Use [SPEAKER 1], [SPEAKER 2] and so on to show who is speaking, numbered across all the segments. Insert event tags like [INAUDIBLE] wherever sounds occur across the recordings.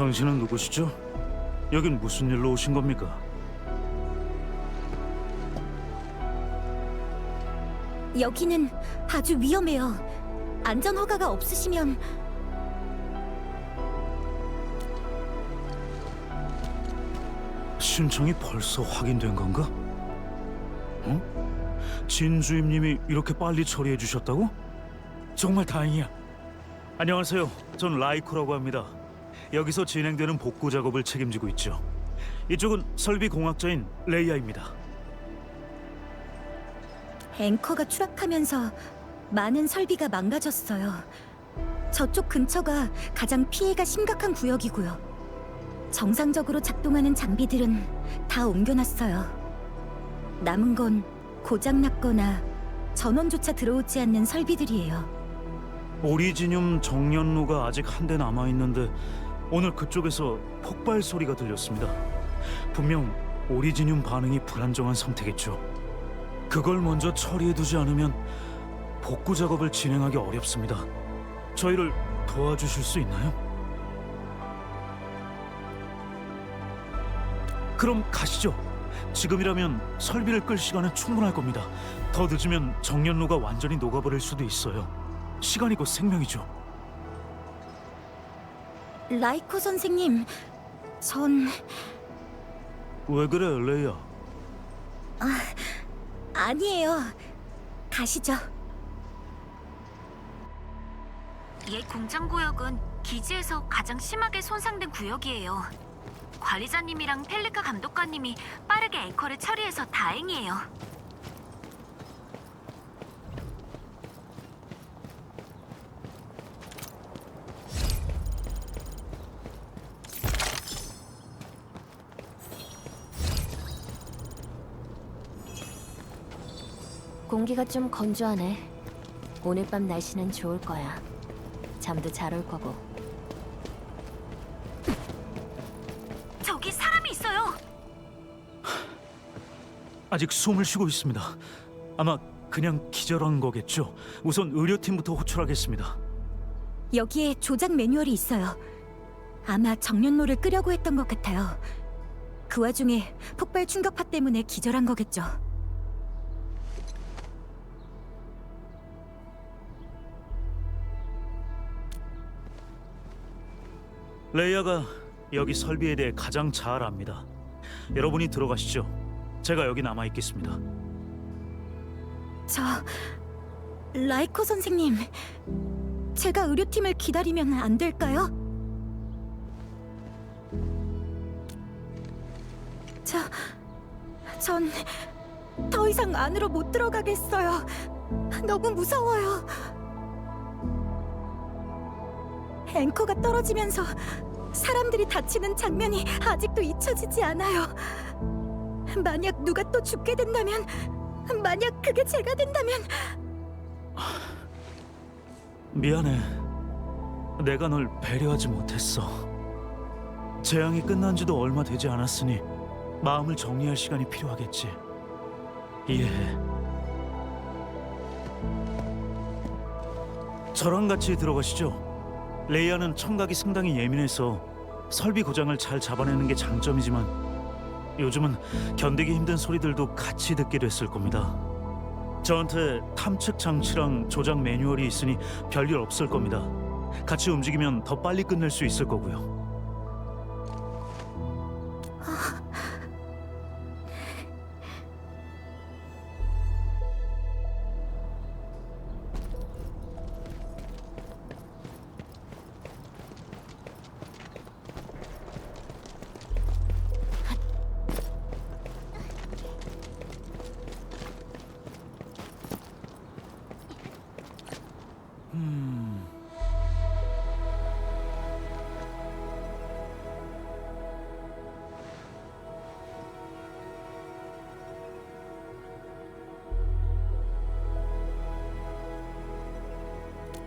[SPEAKER 1] 당신은 누구시죠? 여긴 무슨 일로 오신 겁니까?
[SPEAKER 2] 여기는 아주 위험해요. 안전 허가가 없으시면
[SPEAKER 1] 신청이 벌써 확인된 건가? 어? 진 주임님이 이렇게 빨리 처리해 주셨다고? 정말 다행이야. 안녕하세요. 전 라이코라고 합니다. 여기서 진행되는 복구 작업을 책임지고 있죠. 이쪽은 설비 공학자인 레이아입니다.
[SPEAKER 2] 앵커가 추락하면서 많은 설비가 망가졌어요. 저쪽 근처가 가장 피해가 심각한 구역이고요. 정상적으로 작동하는 장비들은 다 옮겨놨어요. 남은 건 고장났거나 전원조차 들어오지 않는 설비들이에요.
[SPEAKER 1] 오리지늄 정연로가 아직 한 대 남아 있는데 오늘 그쪽에서 폭발 소리가 들렸습니다. 분명 오리지늄 반응이 불안정한 상태겠죠. 그걸 먼저 처리해두지 않으면 복구 작업을 진행하기 어렵습니다. 저희를 도와주실 수 있나요? 그럼 가시죠. 지금이라면 설비를 끌 시간은 충분할 겁니다. 더 늦으면 정연로가 완전히 녹아버릴 수도 있어요. 시간이 곧 생명이죠.
[SPEAKER 2] 라이코 선생님, 전
[SPEAKER 1] 왜 그래, 레이야?
[SPEAKER 2] 아니에요. 가시죠.
[SPEAKER 3] 이 공장 구역은 기지에서 가장 심하게 손상된 구역이에요. 관리자님이랑 펠리카 감독관님이 빠르게 앵커를 처리해서 다행이에요.
[SPEAKER 4] 공기가 좀 건조하네. 오늘 밤 날씨는 좋을 거야. 잠도 잘 올 거고.
[SPEAKER 3] 저기 사람이 있어요.
[SPEAKER 1] 아직 숨을 쉬고 있습니다. 아마 그냥 기절한 거겠죠. 우선 의료팀부터 호출하겠습니다.
[SPEAKER 2] 여기에 조작 매뉴얼이 있어요. 아마 정년로를 끄려고 했던 것 같아요. 그 와중에 폭발 충격파 때문에 기절한 거겠죠.
[SPEAKER 1] 레이아가 여기 설비에 대해 가장 잘 압니다. 여러분이 들어가시죠. 제가 여기 남아 있겠습니다.
[SPEAKER 2] 저 라이코 선생님, 제가 의료팀을 기다리면 안 될까요? 저, 전 더 이상 안으로 못 들어가겠어요. 너무 무서워요. 앵커가 떨어지면서 사람들이 다치는 장면이 아직도 잊혀지지 않아요. 만약 누가 또 죽게 된다면, 만약 그게 제가 된다면
[SPEAKER 1] 미안해. 내가 널 배려하지 못했어. 재앙이 끝난 지도 얼마 되지 않았으니 마음을 정리할 시간이 필요하겠지. 이해해. 저랑 같이 들어가시죠. 레이아는 청각이 상당히 예민해서 설비 고장을 잘 잡아내는 게 장점이지만 요즘은 견디기 힘든 소리들도 같이 듣게 됐을 겁니다. 저한테 탐측 장치랑 조작 매뉴얼이 있으니 별일 없을 겁니다. 같이 움직이면 더 빨리 끝낼 수 있을 거고요.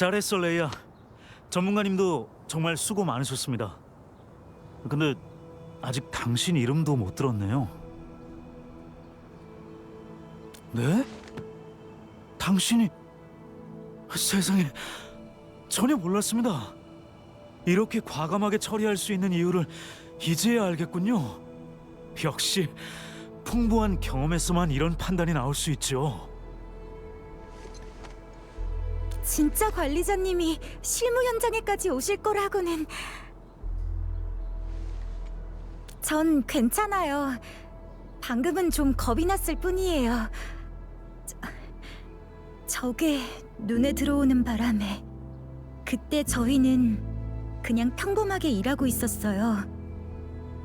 [SPEAKER 1] 잘했어 레이야. 전문가님도 정말 수고 많으셨습니다. 근데 아직 당신 이름도 못 들었네요. 네? 당신이 세상에 전혀 몰랐습니다. 이렇게 과감하게 처리할 수 있는 이유를 이제야 알겠군요. 역시 풍부한 경험에서만 이런 판단이 나올 수 있죠.
[SPEAKER 2] 진짜 관리자님이 실무 현장에까지 오실 거라고는 전 괜찮아요. 방금은 좀 겁이 났을 뿐이에요. 저, 저게 눈에 들어오는 바람에 그때 저희는 그냥 평범하게 일하고 있었어요.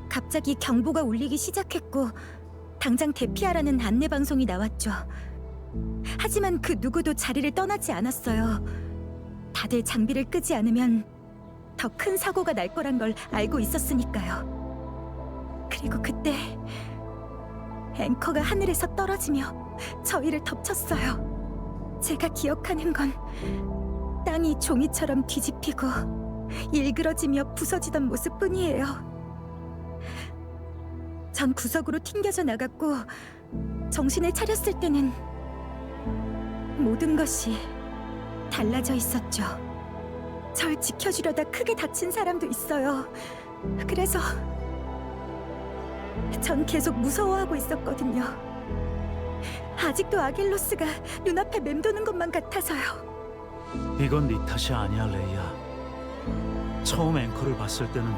[SPEAKER 2] 갑자기 경보가 울리기 시작했고 당장 대피하라는 안내 방송이 나왔죠. 하지만 그 누구도 자리를 떠나지 않았어요. 다들 장비를 끄지 않으면 더 큰 사고가 날 거란 걸 알고 있었으니까요. 그리고 그때 앵커가 하늘에서 떨어지며 저희를 덮쳤어요. 제가 기억하는 건 땅이 종이처럼 뒤집히고 일그러지며 부서지던 모습뿐이에요. 전 구석으로 튕겨져 나갔고 정신을 차렸을 때는 모든 것이 달라져 있었죠. 절 지켜주려다 크게 다친 사람도 있어요. 그래서 전 계속 무서워하고 있었거든요. 아직도 아길로스가 눈앞에 맴도는 것만 같아서요.
[SPEAKER 1] 이건 네 탓이 아니야, 레이야. 처음 앵커를 봤을 때는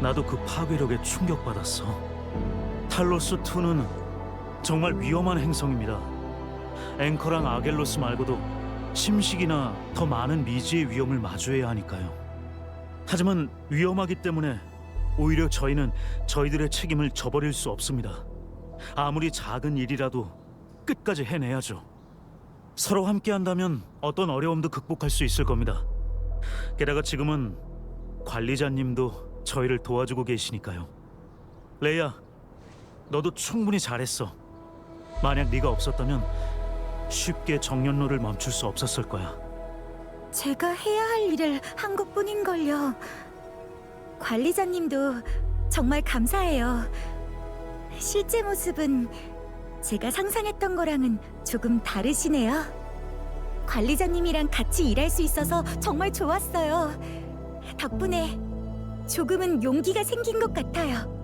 [SPEAKER 1] 나도 그 파괴력에 충격받았어. 탈로스 2는 정말 위험한 행성입니다. 앵커랑 아겔로스 말고도 심식이나 더 많은 미지의 위험을 마주해야 하니까요. 하지만 위험하기 때문에 오히려 저희는 저희들의 책임을 저버릴 수 없습니다. 아무리 작은 일이라도 끝까지 해내야죠. 서로 함께 한다면 어떤 어려움도 극복할 수 있을 겁니다. 게다가 지금은 관리자님도 저희를 도와주고 계시니까요. 레이야, 너도 충분히 잘했어. 만약 네가 없었다면 쉽게 정년로를 멈출 수 없었을 거야.
[SPEAKER 2] 제가 해야 할 일을 한 것뿐인걸요. 관리자님도 정말 감사해요. 실제 모습은 제가 상상했던 거랑은 조금 다르시네요. 관리자님이랑 같이 일할 수 있어서 정말 좋았어요. 덕분에 조금은 용기가 생긴 것 같아요.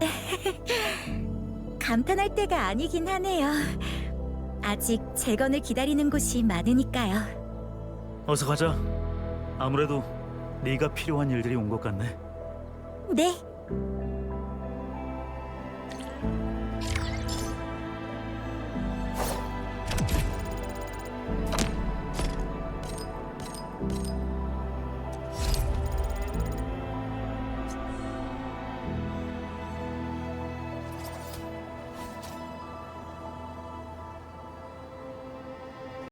[SPEAKER 2] [LAUGHS] 감탄할 때가 아니긴 하네요. 아직 재건을 기다리는 곳이 많으니까요.
[SPEAKER 1] 어서 가자. 아무래도 네가 필요한 일들이 온 것 같네.
[SPEAKER 2] 네.